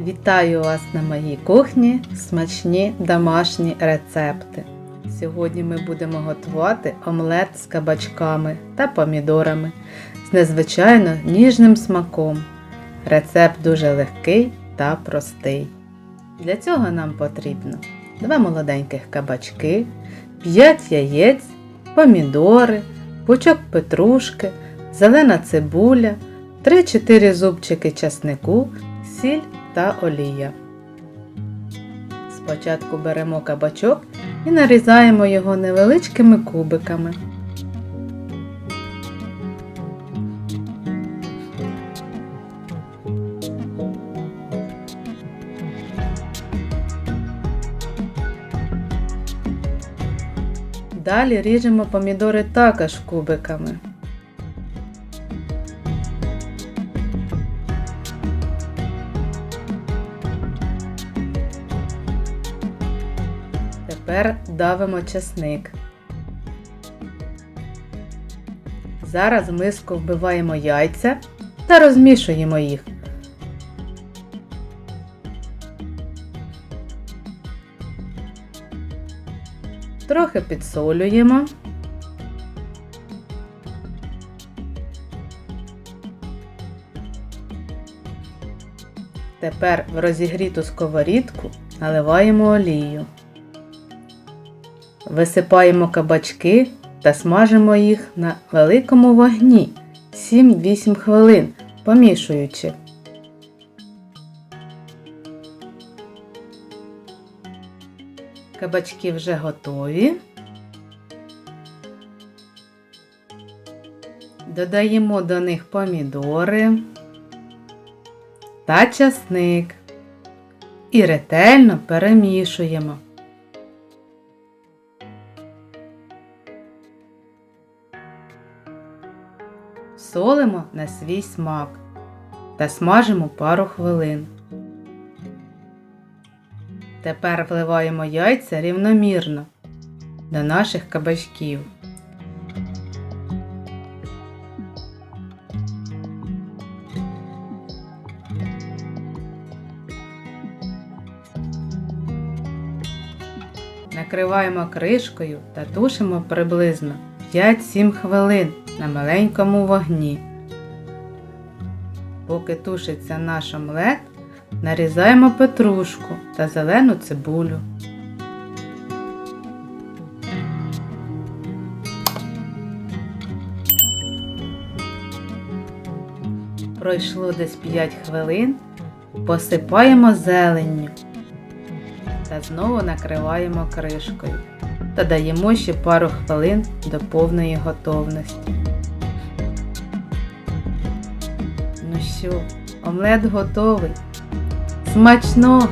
Вітаю вас на моїй кухні смачні домашні рецепти. Сьогодні ми будемо готувати омлет з кабачками та помідорами з незвичайно ніжним смаком. Рецепт дуже легкий та простий. Для цього нам потрібно 2 молоденьких кабачки, 5 яєць, помідори, пучок петрушки, зелена цибуля, 3-4 зубчики часнику, сіль та олія. Спочатку беремо кабачок і нарізаємо його невеличкими кубиками. Далі ріжемо помідори також кубиками. Тепер давимо чесник. Зараз в миску вбиваємо яйця та розмішуємо їх. Трохи підсолюємо. Тепер в розігріту сковорідку наливаємо олію. Висипаємо кабачки та смажимо їх на великому вогні 7-8 хвилин, помішуючи. Кабачки вже готові. Додаємо до них помідори та часник і ретельно перемішуємо. Солимо на свій смак та смажимо пару хвилин. Тепер вливаємо яйця рівномірно до наших кабачків. Накриваємо кришкою та тушимо приблизно 5-7 хвилин на маленькому вогні. Поки тушиться наш омлет, нарізаємо петрушку та зелену цибулю. Пройшло десь 5 хвилин, посипаємо зеленню та знову накриваємо кришкою та даємо ще пару хвилин до повної готовності. Ну що, омлет готовий. Смачного!